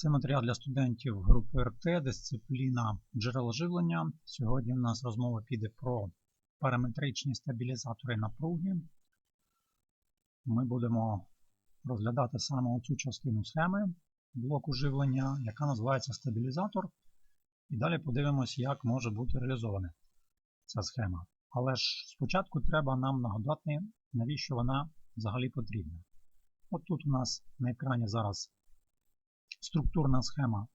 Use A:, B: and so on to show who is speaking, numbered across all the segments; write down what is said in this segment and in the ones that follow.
A: Це матеріал для студентів групи РТ, дисципліна джерела живлення. Сьогодні у нас розмова піде про параметричні стабілізатори напруги. Ми будемо розглядати саме цю частину схеми блоку живлення, яка називається стабілізатор. І далі подивимось, як може бути реалізована ця схема. Але ж спочатку треба нам нагадати, навіщо вона взагалі потрібна. От тут у нас на екрані зараз структурна схема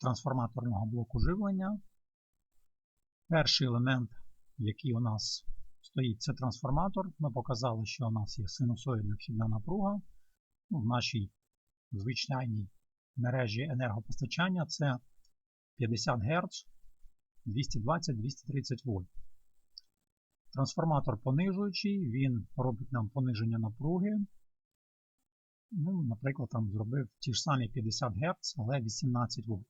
A: трансформаторного блоку живлення. Перший елемент, який у нас стоїть, це трансформатор. Ми показали, що у нас є синусоїдна вхідна напруга. Ну, в нашій звичайній мережі енергопостачання це 50 Гц 220-230 вольт. Трансформатор понижуючий, він робить нам пониження напруги. Ну, Наприклад, там зробив ті ж самі 50 Гц, але 18 вольт.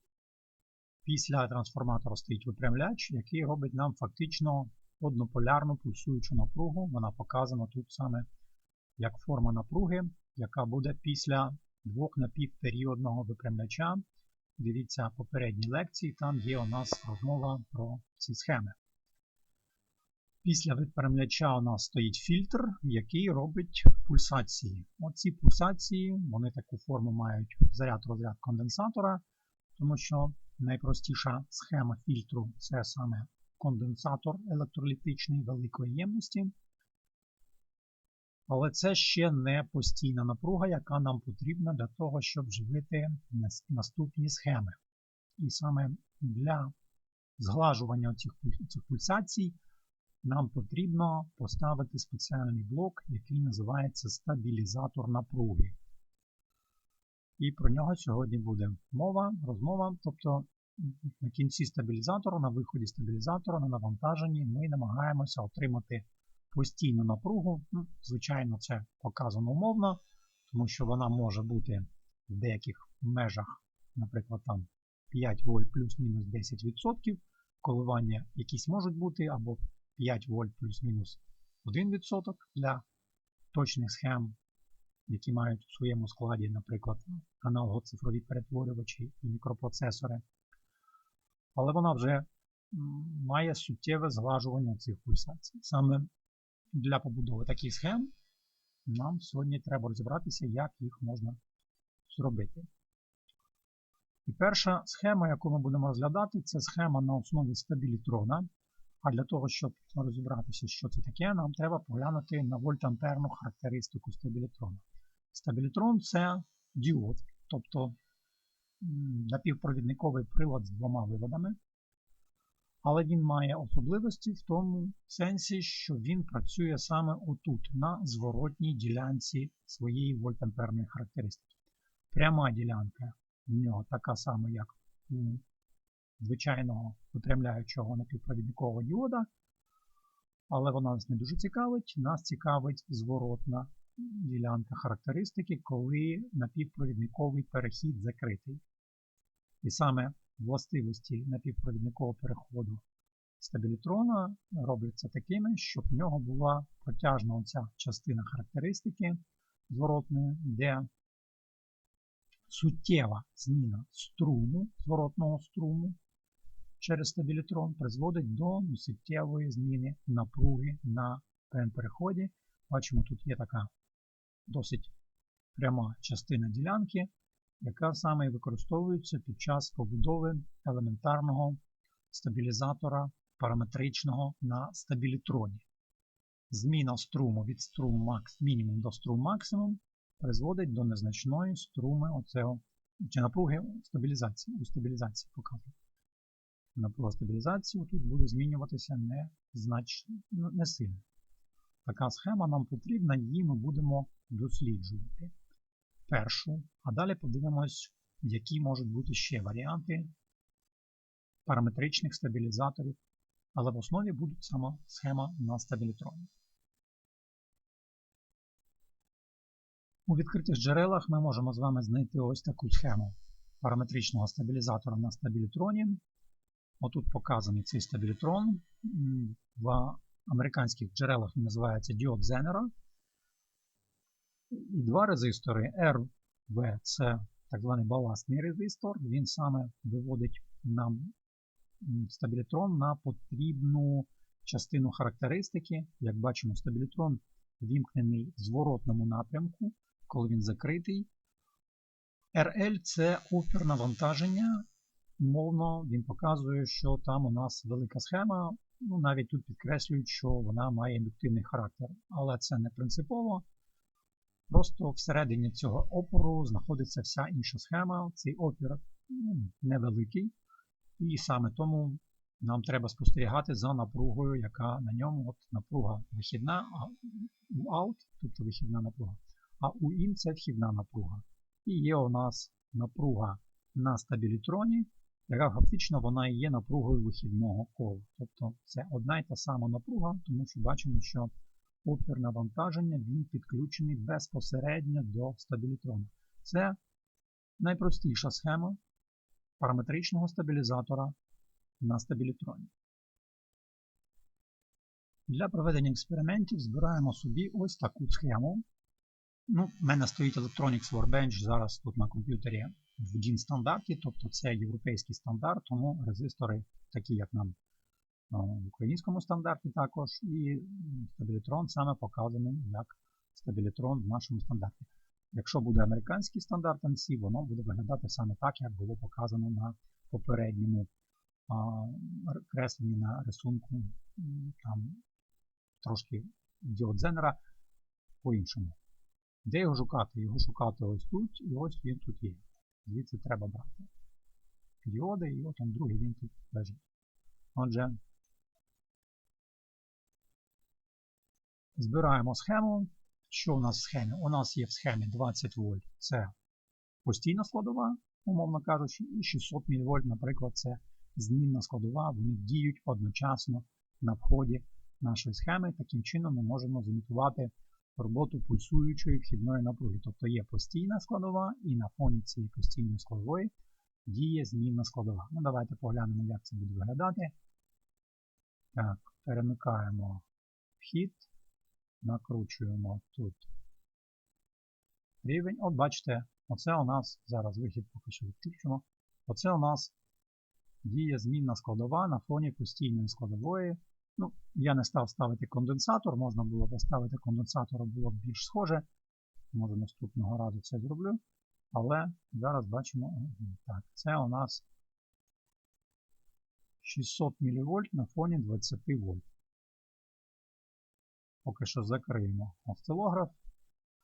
A: Після трансформатора стоїть випрямляч, який робить нам фактично однополярну пульсуючу напругу. Вона показана тут саме як форма напруги, яка буде після двох напівперіодного випрямляча. Дивіться попередні лекції, там є у нас розмова про ці схеми. Після випрямляча у нас стоїть фільтр, який робить пульсації. Оці пульсації вони таку форму мають заряд-розряд конденсатора, тому що найпростіша схема фільтру це саме конденсатор електролітичний великої ємності. Але це ще не постійна напруга, яка нам потрібна для того, щоб живити наступні схеми. І саме для зглажування цих пульсацій нам потрібно поставити спеціальний блок, який називається стабілізатор напруги. І про нього сьогодні буде мова, розмова. Тобто на кінці стабілізатора, на виході стабілізатора, на навантаженні ми намагаємося отримати постійну напругу. Ну, Звичайно, це показано умовно, тому що вона може бути в деяких межах, наприклад, там 5 вольт плюс-мінус 10%. Коливання якісь можуть бути, або 5 вольт плюс-мінус 1% для точних схем, які мають у своєму складі, наприклад, аналогоцифрові перетворювачі і мікропроцесори. Але вона вже має суттєве зглажування цих пульсацій. Саме для побудови таких схем нам сьогодні треба розібратися, як їх можна зробити. І перша схема, яку ми будемо розглядати, це схема на основі стабілітрона. А для того, щоб розібратися, що це таке, нам треба поглянути на вольтамперну характеристику стабілітрона. Стабілітрон це діод, тобто напівпровідниковий прилад з двома виводами. Але він має особливості в тому сенсі, що він працює саме отут, на зворотній ділянці своєї вольтамперної характеристики. Пряма ділянка в нього така сама, як у звичайного випрямляючого напівпровідникового діода, але вона нас не дуже цікавить. Нас цікавить зворотна ділянка характеристики, коли напівпровідниковий перехід закритий. І саме властивості напівпровідникового переходу стабілітрона робляться такими, щоб в нього була протяжна оця частина характеристики зворотної, де суттєва зміна струму, зворотного струму через стабілітрон призводить до суттєвої зміни напруги на ПН-переході. Бачимо, тут є така досить пряма частина ділянки, яка саме і використовується під час побудови елементарного стабілізатора параметричного на стабілітроні. Зміна струму від струму макс, мінімум до струму максимум призводить до незначної струми оцього, чи напруги стабілізації, у стабілізації показує. Напруга стабілізації тут буде змінюватися не, значно, не сильно. Така схема нам потрібна, її ми будемо досліджувати першу, а далі подивимось, які можуть бути ще варіанти параметричних стабілізаторів, але в основі буде сама схема на стабілітроні. У відкритих джерелах ми можемо з вами знайти ось таку схему параметричного стабілізатора на стабілітроні. Отут показаний цей стабілітрон. В американських джерелах він називається діод Зенера. І два резистори RV це так званий баластний резистор. Він саме виводить нам стабілітрон на потрібну частину характеристики. Як бачимо, стабілітрон вімкнений в зворотному напрямку, коли він закритий. RL це опір навантаження. Умовно, він показує, що там у нас велика схема. Ну, Навіть тут підкреслюють, що вона має індуктивний характер. Але це не принципово. Просто всередині цього опору знаходиться вся інша схема. Цей опір ну, невеликий. І саме тому нам треба спостерігати за напругою, яка на ньому от напруга вихідна, а у out, тобто вихідна напруга, а у IN це вхідна напруга. І є у нас напруга на стабілітроні, яка фактично вона і є напругою вихідного кола. Тобто це одна і та сама напруга, тому що бачимо, що опір навантаження він підключений безпосередньо до стабілітрона. Це найпростіша схема параметричного стабілізатора на стабілітроні. Для проведення експериментів збираємо собі ось таку схему. Ну, У мене стоїть Electronics Workbench зараз тут на комп'ютері в DIN стандарті, тобто це європейський стандарт, тому резистори, такі як нам в українському стандарті також, і стабілітрон саме показаний як стабілітрон в нашому стандарті. Якщо буде американський стандарт NC, воно буде виглядати саме так, як було показано на попередньому кресленні на рисунку там трошки діод Зенера по-іншому. Де його шукати? Його шукати ось тут, і ось він тут є. Звідси треба брати діоди, і от он другий він тут лежить. Отже, збираємо схему. Що у нас в схемі? У нас є в схемі 20 вольт це постійна складова, умовно кажучи, і 600 мВ, наприклад, це змінна складова, вони діють одночасно на вході нашої схеми. Таким чином ми можемо зімітувати роботу пульсуючої вхідної напруги. Тобто є постійна складова, і на фоні цієї постійної складової діє змінна складова. Ну, Давайте поглянемо, як це буде виглядати. Так, перемикаємо вхід, накручуємо тут рівень. От бачите, оце у нас зараз вихід поки що відключимо. Оце у нас діє змінна складова на фоні постійної складової. Ну, Я не став ставити конденсатор, можна було поставити конденсатор, було б більш схоже. Може наступного разу це зроблю. Але зараз бачимо, так, це у нас 600 мВ на фоні 20 вольт. Поки що закриємо осцилограф.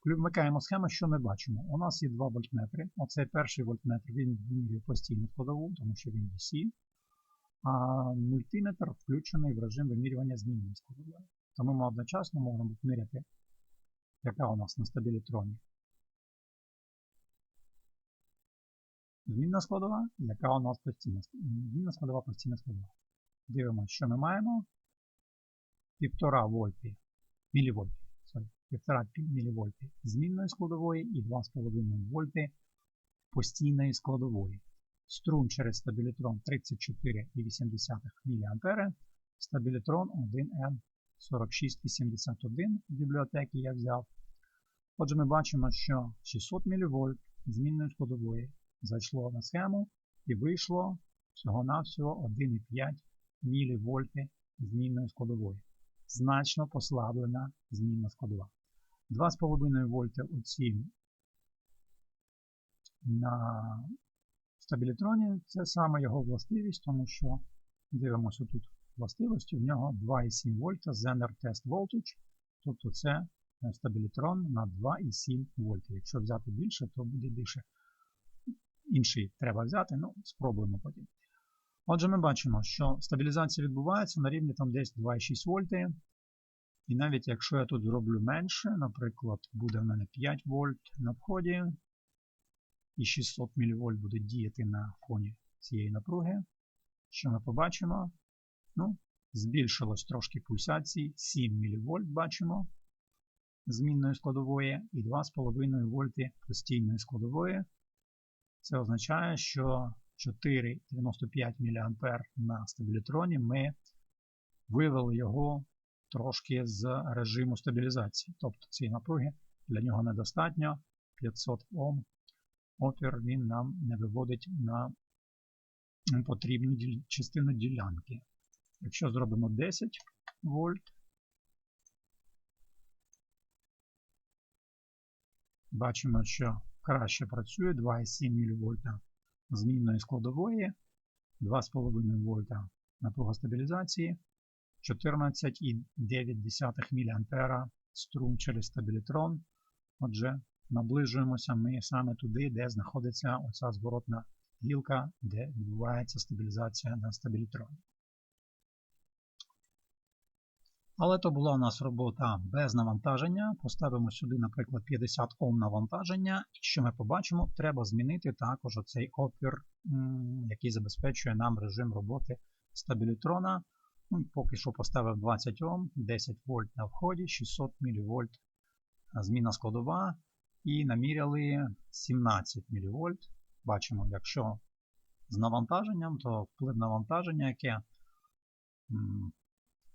A: Вмикаємо схему, що ми бачимо. У нас є два вольтметри. Оцей перший вольтметр він вимірює постійну складову, тому що він DC. А мультиметр включений в режим вимірювання складової. Тому ми одночасно можемо поміряти, яка у нас на стабілітроні. Змінна складова, яка у нас постійна змінна складова, постійна складова. Дивимося, що ми маємо. 1,5 вольти, мілівольти, sorry, 1,5 мВ змінної складової і 2,5 вольти постійної складової. Струм через стабілітрон 34,8 мА. Стабілітрон 1N4681 бібліотеки я взяв. Отже, ми бачимо, що 600 мВ змінної складової зайшло на схему і вийшло всього-навсього 1,5 мВ змінної складової. Значно послаблена змінна складова. 2,5 вольти оці на стабілітроні це саме його властивість, тому що дивимося тут властивості, в нього 2,7 вольта Zener Test Voltage, тобто це стабілітрон на 2,7 вольти. Якщо взяти більше, то буде більше. Інший треба взяти, ну, спробуємо потім. Отже, ми бачимо, що стабілізація відбувається на рівні там десь 2,6 вольти. І навіть якщо я тут зроблю менше, наприклад, буде в мене 5 вольт на вході, і 600 мВ буде діяти на фоні цієї напруги, що ми побачимо? Ну, Збільшилось трошки пульсації, 7 мВ бачимо змінної складової і 2,5 вольти постійної складової. Це означає, що 4,95 мА на стабілітроні ми вивели його трошки з режиму стабілізації. Тобто цієї напруги для нього недостатньо 500 Ом опір він нам не виводить на потрібну частину ділянки. Якщо зробимо 10 вольт, бачимо, що краще працює 2,7 мВ змінної складової, 2,5 вольта напруга стабілізації, 14,9 мА струм через стабілітрон. Отже, наближуємося ми саме туди, де знаходиться оця зворотна гілка, де відбувається стабілізація на стабілітроні. Але то була у нас робота без навантаження. Поставимо сюди, наприклад, 50 Ом навантаження. І що ми побачимо? Треба змінити також оцей опір, який забезпечує нам режим роботи стабілітрона. Ну, Поки що поставив 20 Ом, 10 вольт на вході, 600 мВ зміна складова. І наміряли 17 мВ. Бачимо, якщо з навантаженням, то вплив навантаження, яке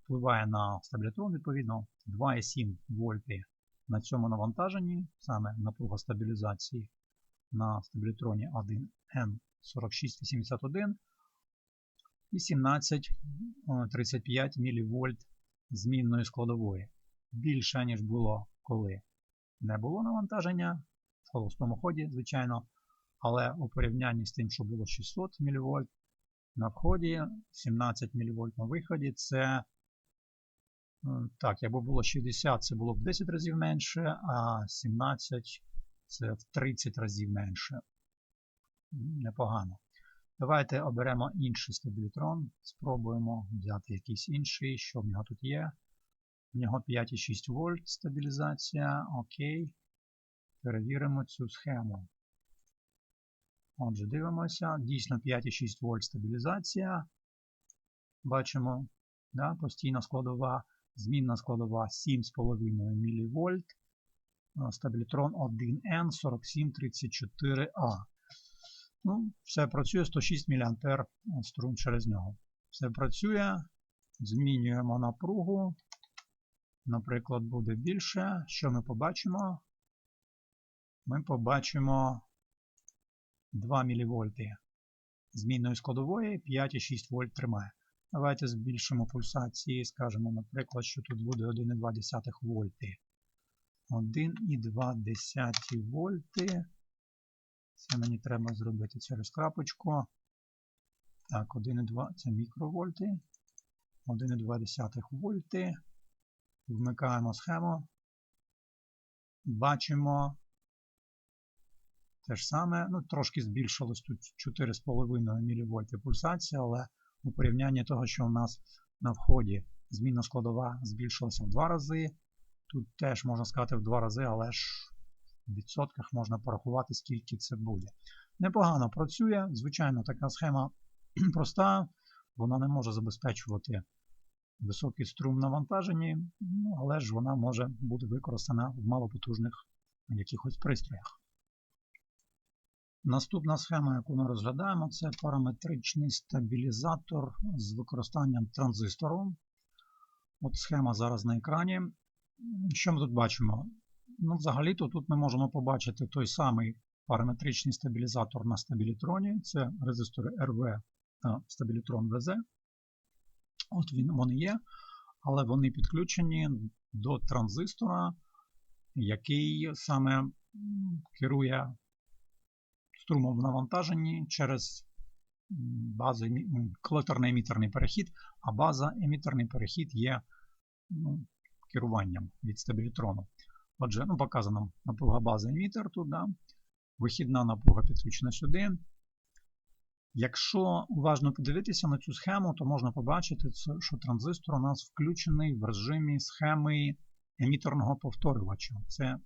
A: впливає на стабілітрон, відповідно, 2,7 вольти на цьому навантаженні, саме напруга стабілізації на стабілітроні 1N4681 і 17,35 мВ змінної складової. Більше, ніж було, коли не було навантаження, в холостому ході, звичайно, але у порівнянні з тим, що було 600 мВ на вході, 17 мВ на виході, це так, якби було 60, це було в 10 разів менше, а 17 це в 30 разів менше. Непогано. Давайте оберемо інший стабілітрон. Спробуємо взяти якийсь інший, що в нього тут є. В нього 5,6 вольт стабілізація. Окей. Перевіримо цю схему. Отже, дивимося. Дійсно 5,6 вольт стабілізація. Бачимо, да, постійна складова. Змінна складова 7,5 мВ. Стабілітрон 1N4734A. Ну, Все працює 106 мА струм через нього. Все працює. Змінюємо напругу. Наприклад, буде більше. Що ми побачимо? Ми побачимо 2 мВ змінної складової, 5,6 вольт тримає. Давайте збільшимо пульсації, скажемо, наприклад, що тут буде 1,2 вольти. 1,2 вольти. Це мені треба зробити через крапочку. Так, 1,2 це мікровольти. 1,2 вольти. Вмикаємо схему. Бачимо те ж саме. Ну, трошки збільшилось тут 4,5 мВ пульсація, але у порівнянні того, що у нас на вході змінна складова збільшилася в два рази. Тут теж можна сказати в два рази, але ж в відсотках можна порахувати, скільки це буде. Непогано працює. Звичайно, така схема проста, вона не може забезпечувати високий струм навантаженні, ну, але ж вона може бути використана в малопотужних якихось пристроях. Наступна схема, яку ми розглядаємо, це параметричний стабілізатор з використанням транзистору. От схема зараз на екрані. Що ми тут бачимо? Ну, Взагалі-то тут ми можемо побачити той самий параметричний стабілізатор на стабілітроні. Це резистори RV та стабілітрон VZ. От він, вони є, але вони підключені до транзистора, який саме керує струмом навантаженні через базу колекторний емітерний перехід, а база емітерний перехід є ну, керуванням від стабілітрону. Отже, ну, показана напруга бази емітер тут, да? вихідна напруга підключена сюди. Якщо уважно подивитися на цю схему, то можна побачити, що транзистор у нас включений в режимі схеми емітерного повторювача. Це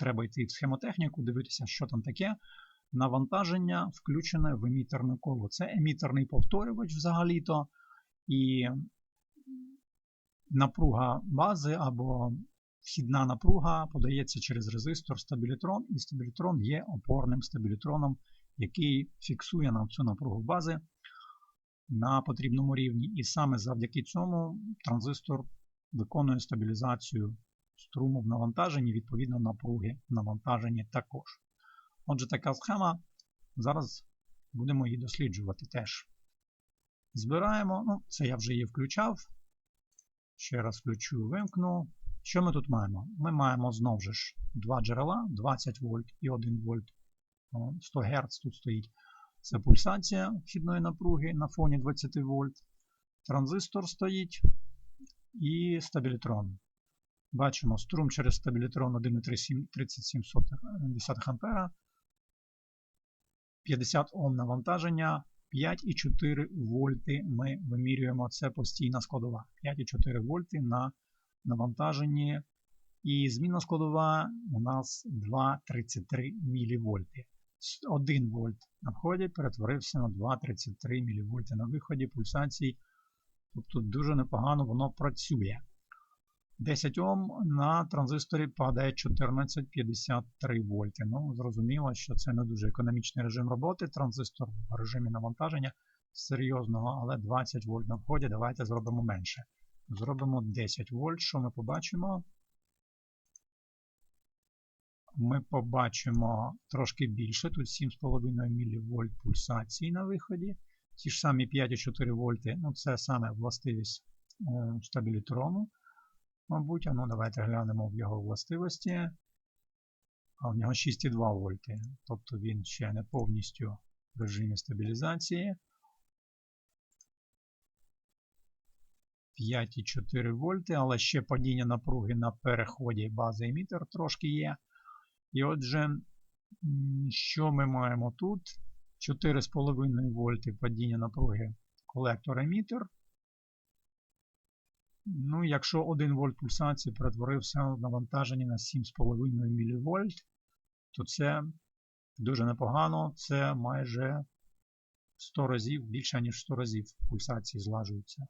A: треба йти в схемотехніку, дивитися, що там таке. Навантаження включене в емітерне коло. Це емітерний повторювач взагалі-то. І напруга бази або вхідна напруга подається через резистор стабілітрон, і стабілітрон є опорним стабілітроном, який фіксує нам цю напругу бази на потрібному рівні. І саме завдяки цьому транзистор виконує стабілізацію струму в навантаженні, відповідно напруги в навантаженні також. Отже, така схема. Зараз будемо її досліджувати теж. Збираємо, ну, це я вже її включав. Ще раз включу, вимкну. Що ми тут маємо? Ми маємо знову ж два джерела, 20 вольт і 1 вольт. 100 Гц тут стоїть. Це пульсація вхідної напруги на фоні 20 вольт. Транзистор стоїть і стабілітрон. Бачимо струм через стабілітрон 1,37 А. 50 Ом навантаження, 5,4 вольти ми вимірюємо. Це постійна складова. 5,4 вольти на навантаженні. І змінна складова у нас 2,33 мВ. 1 вольт на вході перетворився на 2,33 мВ на виході пульсацій. Тобто дуже непогано воно працює. 10 Ом на транзисторі падає 1453 вольти. Ну, зрозуміло, що це не дуже економічний режим роботи. Транзистор в режимі навантаження серйозного, але 20 вольт на вході. Давайте зробимо менше. Зробимо 10 вольт. Що ми побачимо? Ми побачимо трошки більше. Тут 7,5 мВ пульсації на виході. Ті ж самі 5,4 вольти. Ну, це саме властивість е, стабілітрону. Мабуть, а ну давайте глянемо в його властивості. А в нього 6,2 вольти. Тобто він ще не повністю в режимі стабілізації. 5,4 вольти, але ще падіння напруги на переході бази емітер трошки є. І отже, що ми маємо тут? 4,5 вольти падіння напруги колектор-емітер. Ну, якщо 1 вольт пульсації перетворився в навантаження на 7,5 мВ, то це дуже непогано, це майже 100 разів, більше ніж 100 разів пульсації злажуються.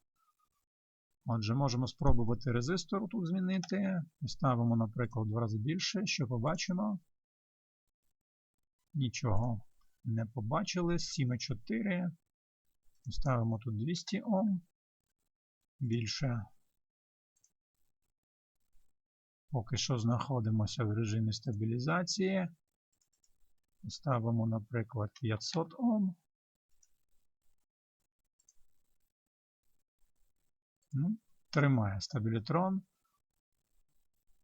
A: Отже, можемо спробувати резистор тут змінити. Поставимо, наприклад, два рази більше. Що побачимо? Нічого не побачили. 7,4. Поставимо тут 200 Ом. Більше. Поки що знаходимося в режимі стабілізації. Ставимо, наприклад, 500 Ом. Ну, Тримає стабілітрон.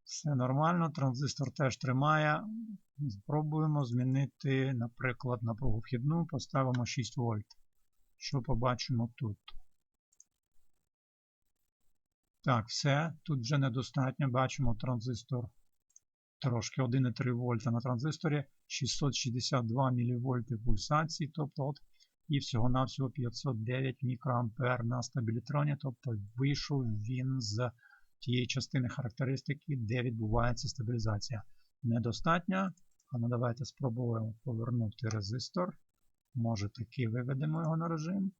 A: Все нормально, транзистор теж тримає. Спробуємо змінити, наприклад, напругу вхідну, поставимо 6 вольт. Що побачимо тут? Так, все. Тут вже недостатньо. Бачимо транзистор трошки 1,3 вольта на транзисторі, 662 мВ пульсації, тобто от, і всього-навсього 509 мікроампер на стабілітроні, тобто вийшов він з тієї частини характеристики, де відбувається стабілізація. Недостатньо. А ну давайте спробуємо повернути резистор. Може таки виведемо його на режим.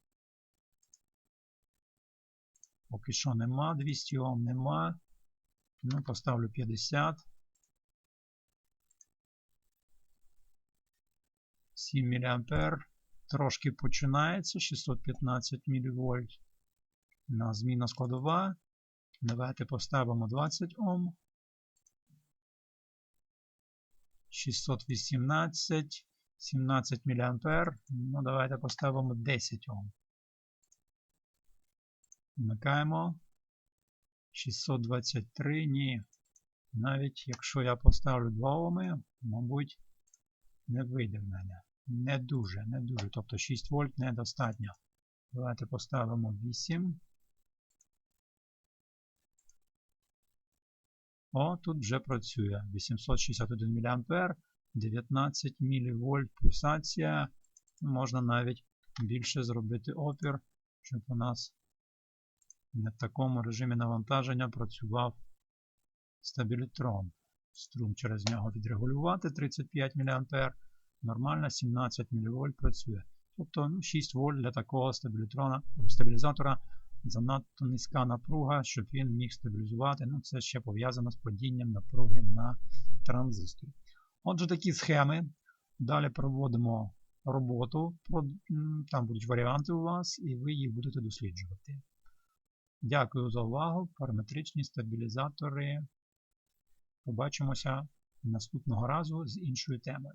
A: Поки що нема, 200 Ом нема. Ну, поставлю 50. 7 мА. Трошки починається. 615 мВ. На зміна складова. Давайте поставимо 20 Ом. 618, 17 мА. Ну, давайте поставимо 10 Ом. Вмикаємо. 623, ні. Навіть якщо я поставлю 2 Оми, мабуть, не вийде в мене. Не дуже, не дуже. Тобто 6 вольт недостатньо. Давайте поставимо 8. О, тут вже працює. 861 мА, 19 мВ пульсація. Можна навіть більше зробити опір, щоб у нас в такому режимі навантаження працював стабілітрон. Струм через нього відрегулювати 35 мА. Нормально 17 мВ працює. Тобто ну, 6 вольт для такого стабілізатора занадто низька напруга, щоб він міг стабілізувати. Ну, Це ще пов'язано з падінням напруги на транзисторі. Отже, такі схеми. Далі проводимо роботу. Там будуть варіанти у вас, і ви їх будете досліджувати. Дякую за увагу. Параметричні стабілізатори. Побачимося наступного разу з іншою темою.